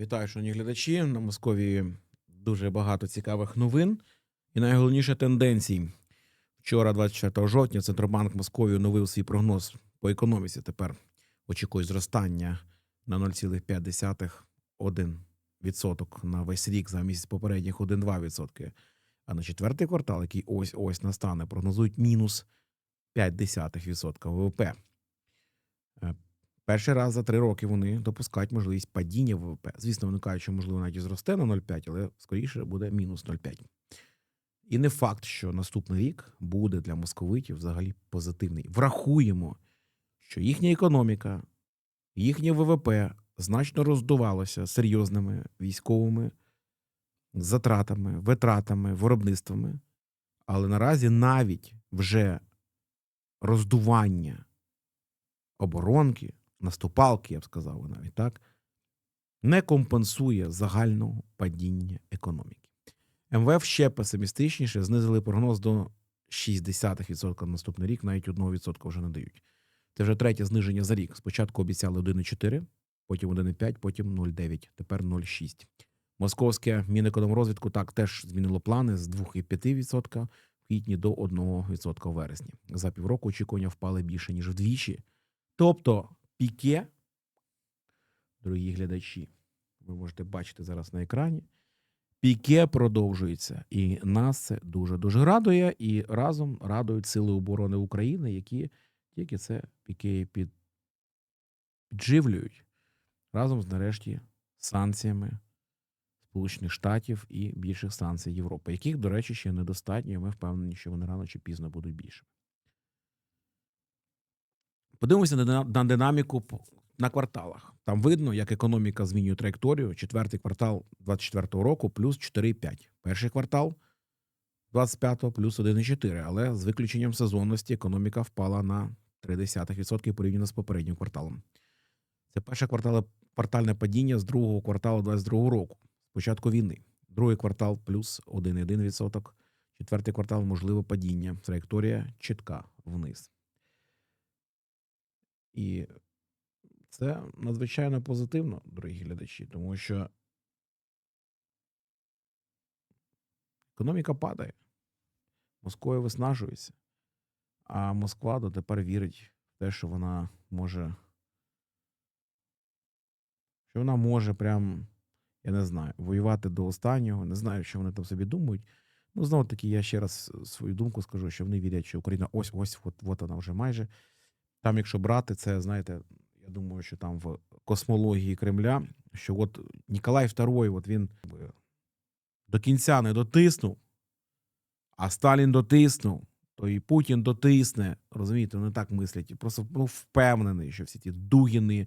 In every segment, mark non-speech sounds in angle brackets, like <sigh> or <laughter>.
Вітаю, шановні глядачі. На Московії дуже багато цікавих новин і найголовніше тенденцій. Вчора, 24 жовтня, Центробанк Московії оновив свій прогноз по економіці. Тепер очікує зростання на 0,5-1% на весь рік за місяць попередніх 1,2%. А на четвертий квартал, який ось ось настане, прогнозують мінус 0,5% ВВП. Перший раз за три роки вони допускають можливість падіння ВВП. Звісно, вони що можливо навіть зросте на 0,5, але скоріше буде мінус 0,5. І не факт, що наступний рік буде для московитів взагалі позитивний. Врахуємо, що їхня економіка, їхнє ВВП значно роздувалося серйозними військовими затратами, витратами, виробництвами. Але наразі навіть вже роздування оборонки, наступалки, я б сказав навіть так, не компенсує загального падіння економіки. МВФ ще песимістичніше знизили прогноз до 0,6% на наступний рік, навіть 1% вже не дають. Це вже третє зниження за рік. Спочатку обіцяли 1,4, потім 1,5, потім 0,9, тепер 0,6. Московське Мінекономрозвідку так теж змінило плани з 2,5% в квітні до 1% в вересні. За півроку очікування впали більше, ніж вдвічі. Тобто піке, дорогі глядачі, ви можете бачити зараз на екрані. Піке продовжується, і нас це дуже дуже радує. І разом радують Сили оборони України, які тільки це піке під, підживлюють разом з нарешті санкціями Сполучених Штатів і більших санкцій Європи, яких, до речі, ще недостатньо. і Ми впевнені, що вони рано чи пізно будуть більше. Подивимося на динаміку на кварталах. Там видно, як економіка змінює траєкторію. Четвертий квартал 24-го року плюс 4,5. Перший квартал 25-го плюс 1,4. Але з виключенням сезонності економіка впала на 0,3% порівняно з попереднім кварталом. Це перше квартале, квартальне падіння з другого кварталу 22-го року, з початку війни. Другий квартал плюс 1,1%. Четвертий квартал можливе падіння. Траєкторія чітка вниз. І це надзвичайно позитивно, дорогі глядачі, тому що економіка падає, Москва виснажується, а Москва дотепер вірить в те, що вона може. Що вона може прям, я не знаю, воювати до останнього. Не знаю, що вони там собі думають. Ну, знову таки, я ще раз свою думку скажу, що вони вірять, що Україна ось ось от, от вона вже майже. Там, якщо брати, це, знаєте, я думаю, що там в космології Кремля, що от Ніколай II, от він до кінця не дотиснув, а Сталін дотиснув, то і Путін дотисне. Розумієте, вони так мислять. Просто ну, впевнений, що всі ті Дугіни,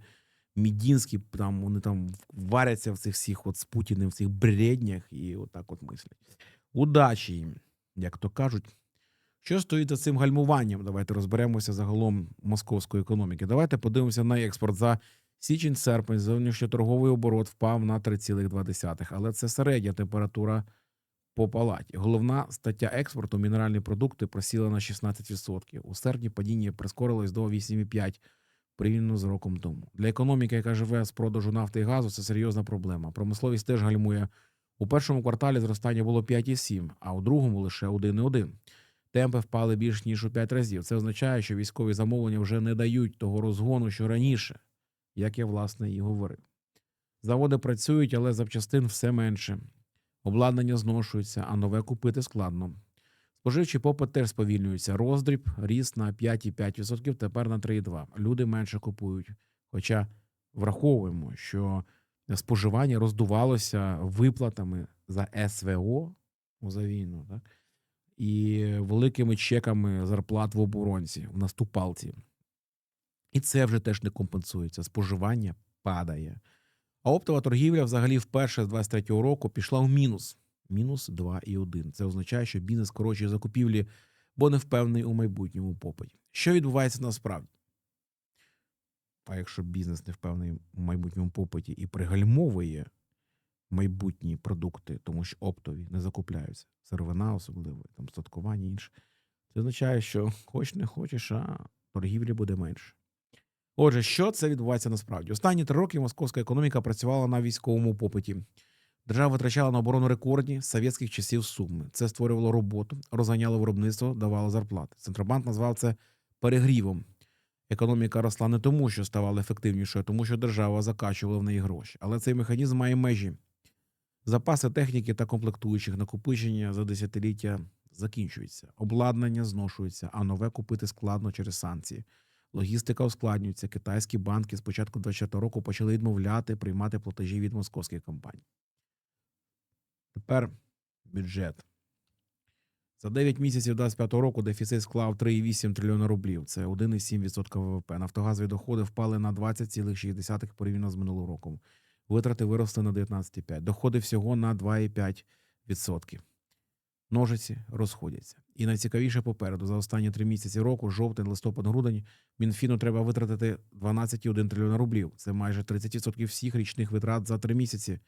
Мідінські, там вони там варяться в цих всіх от з Путіним, в цих бреднях, і отак от мислять. Удачі їм, як то кажуть. Що стоїть за цим гальмуванням? Давайте розберемося загалом московської економіки. Давайте подивимося на експорт за січень-серпень. Зовнішньоторговий оборот впав на 3,2, але це середня температура по палаті. Головна стаття експорту мінеральні продукти просіла на 16%. У серпні падіння прискорилось до 8,5% порівняно з роком тому. Для економіки, яка живе з продажу нафти і газу, це серйозна проблема. Промисловість теж гальмує. У першому кварталі зростання було 5,7, а у другому лише 1,1. Темпи впали більш ніж у 5 разів. Це означає, що військові замовлення вже не дають того розгону, що раніше, як я власне і говорив. Заводи працюють, але запчастин все менше. Обладнання зношується, а нове купити складно. Споживчий попит теж сповільнюється. Роздріб ріс на 5,5%, тепер на 3,2%. Люди менше купують. Хоча враховуємо, що споживання роздувалося виплатами за СВО за війну, так? І великими чеками зарплат в оборонці, в наступалці. І це вже теж не компенсується. Споживання падає. А оптова торгівля взагалі вперше з 23-го року пішла в мінус. Мінус 2,1. Це означає, що бізнес скорочує закупівлі, бо не впевнений у майбутньому попиті. Що відбувається насправді? А якщо бізнес не впевнений у майбутньому попиті і пригальмовує майбутні продукти, тому що оптові не закупляються, сировина особливо, там статкування інше, це означає, що хоч не хочеш, а торгівлі буде менше. Отже, що це відбувається насправді? Останні три роки московська економіка працювала на військовому попиті. Держава витрачала на оборону рекордні совєтських часів суми. Це створювало роботу, розганяло виробництво, давало зарплати. Центробанк назвав це перегрівом. Економіка росла не тому, що ставала ефективнішою, а тому, що держава закачувала в неї гроші. Але цей механізм має межі. Запаси техніки та комплектуючих накопичення за десятиліття закінчуються. Обладнання зношується, а нове купити складно через санкції. Логістика ускладнюється. Китайські банки з початку 2020 року почали відмовляти приймати платежі від московських компаній. Тепер бюджет. За 9 місяців 2025 року дефіцит склав 3,8 трильйона рублів. Це 1,7% ВВП. Нафтогазові доходи впали на 20,6% порівняно з минулим роком. Витрати виросли на 19,5%. Доходи всього на 2,5%. Ножиці розходяться. І найцікавіше попереду за останні три місяці року, жовтень, листопад, грудень, Мінфіну треба витратити 12,1 трильйона рублів. Це майже 30% всіх річних витрат за три місяці.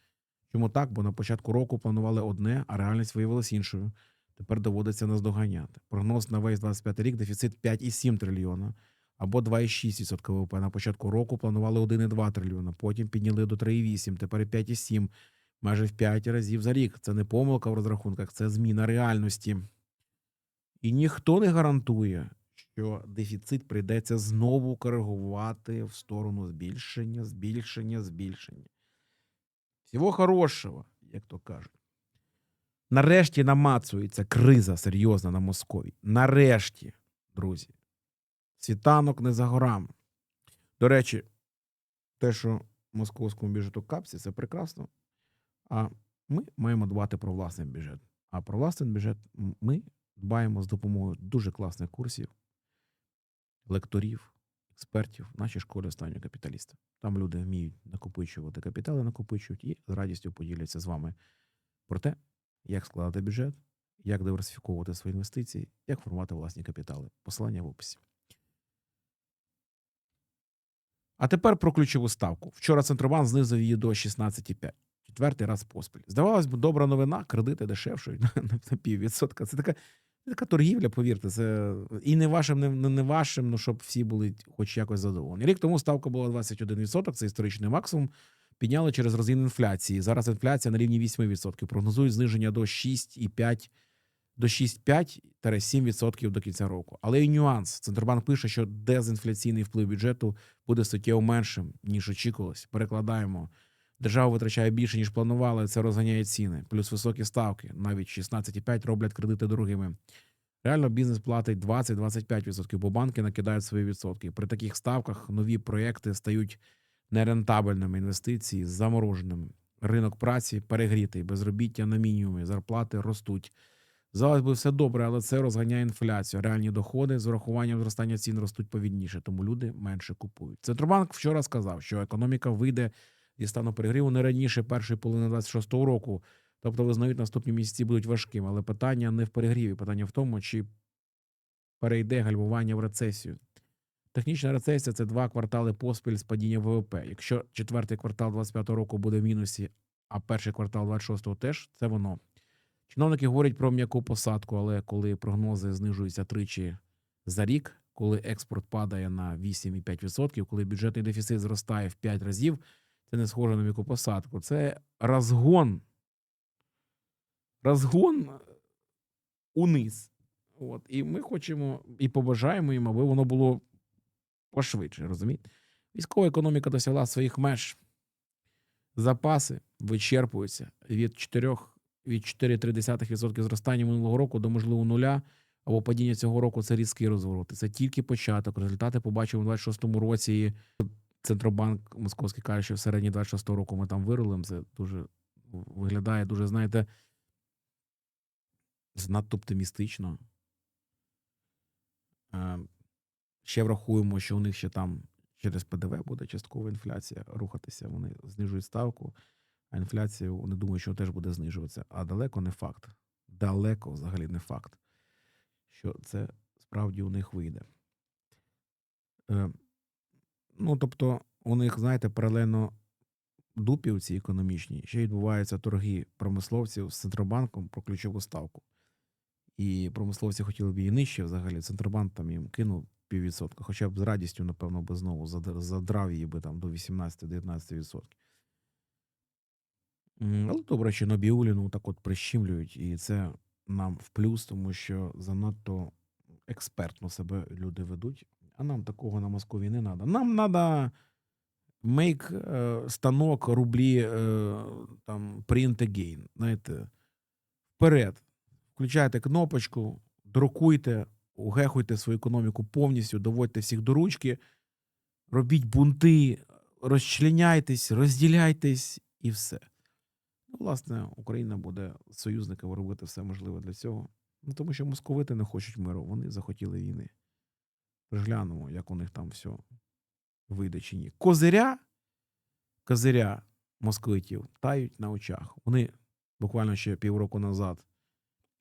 Чому так? Бо на початку року планували одне, а реальність виявилася іншою. Тепер доводиться наздоганяти. Прогноз на весь 25 рік дефіцит 5,7 трильйона або 2,6% ВВП. На початку року планували 1,2 трильйона, потім підняли до 3,8, тепер 5,7, майже в 5 разів за рік. Це не помилка в розрахунках, це зміна реальності. І ніхто не гарантує, що дефіцит прийдеться знову коригувати в сторону збільшення, збільшення, збільшення. Всього хорошого, як то кажуть. Нарешті намацується криза серйозна на Москові. Нарешті, друзі. Світанок не за горами. До речі, те, що московському бюджету капці, це прекрасно. А ми маємо дбати про власний бюджет. А про власний бюджет ми дбаємо з допомогою дуже класних курсів, лекторів, експертів в нашій школі останнього капіталіста. Там люди вміють накопичувати капітали, накопичують і з радістю поділяться з вами про те, як складати бюджет, як диверсифіковувати свої інвестиції, як формувати власні капітали. Посилання в описі. А тепер про ключову ставку. Вчора Центробанк знизив її до 16,5. Четвертий раз поспіль. Здавалось би, добра новина, кредити <laughs> на, на піввідсотка. Це така, така торгівля, повірте. Це і не вашим, не, не вашим, ну щоб всі були хоч якось задоволені. Рік тому ставка була 21%, це історичний максимум. Підняли через розгін інфляції. Зараз інфляція на рівні 8%. Прогнозують зниження до 6,5 до 6,5-7% до кінця року. Але і нюанс. Центробанк пише, що дезінфляційний вплив бюджету буде суттєво меншим, ніж очікувалось. Перекладаємо. Держава витрачає більше, ніж планувала, це розганяє ціни. Плюс високі ставки. Навіть 16,5 роблять кредити дорогими. Реально бізнес платить 20-25%, бо банки накидають свої відсотки. При таких ставках нові проекти стають нерентабельними інвестиції замороженими. Ринок праці перегрітий, безробіття на мінімумі, зарплати ростуть. Зараз би все добре, але це розганяє інфляцію. Реальні доходи з урахуванням зростання цін ростуть повільніше, тому люди менше купують. Центробанк вчора сказав, що економіка вийде зі стану перегріву не раніше першої половини 26-го року. Тобто визнають, наступні місяці будуть важкими. Але питання не в перегріві, питання в тому, чи перейде гальмування в рецесію. Технічна рецесія це два квартали поспіль з падіння ВВП. Якщо четвертий квартал 25-го року буде в мінусі, а перший квартал 26-го теж це воно. Чиновники говорять про м'яку посадку, але коли прогнози знижуються тричі за рік, коли експорт падає на 8,5%, коли бюджетний дефіцит зростає в 5 разів, це не схоже на м'яку посадку. Це розгон. Розгон униз. От. І ми хочемо і побажаємо їм, аби воно було пошвидше, розумієте? Військова економіка досягла своїх меж. Запаси вичерпуються від 4 від 4,3% зростання минулого року до можливо нуля або падіння цього року це різкий розворот. Це тільки початок. Результати побачимо у 26-му році. Центробанк Московський каже, що в середині 26-го року ми там вирулимо. Це дуже виглядає дуже, знаєте, надто оптимістично. Е, Ще врахуємо, що у них ще там через ПДВ буде часткова інфляція рухатися. Вони знижують ставку, а інфляція, вони думають, що теж буде знижуватися. А далеко не факт. Далеко взагалі не факт, що це справді у них вийде. Е, Ну, тобто, у них, знаєте, паралельно дупі у цій ще відбуваються торги промисловців з Центробанком про ключову ставку. і промисловці хотіли б її нижче, взагалі Центробанк там їм кинув піввідсотка, хоча б з радістю, напевно, би знову задрав її би там до 18-19%. Але добре, що Набіуліну так от прищемлюють, і це нам в плюс, тому що занадто експертно себе люди ведуть. А нам такого на Московії не треба. Нам треба е, станок, рублі, е, там, print again. Знаєте, вперед. Включайте кнопочку, друкуйте, угехуйте свою економіку повністю, доводьте всіх до ручки, робіть бунти, розчленяйтесь, розділяйтесь і все. Ну, власне, Україна буде союзниками робити все можливе для цього. Ну, тому що московити не хочуть миру, вони захотіли війни. Приглянемо, як у них там все вийде чи ні. Козиря, козиря московитів тають на очах. Вони буквально ще півроку назад,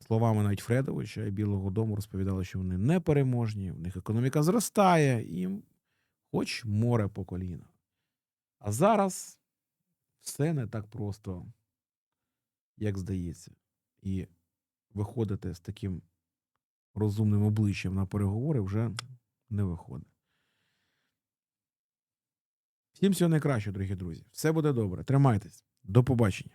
словами навіть Фредовича і Білого Дому розповідали, що вони непереможні, в них економіка зростає, їм хоч море по коліна. А зараз все не так просто, як здається. І виходити з таким розумним обличчям на переговори вже не виходить. Всім всього найкраще, дорогі друзі. Все буде добре. Тримайтесь. До побачення.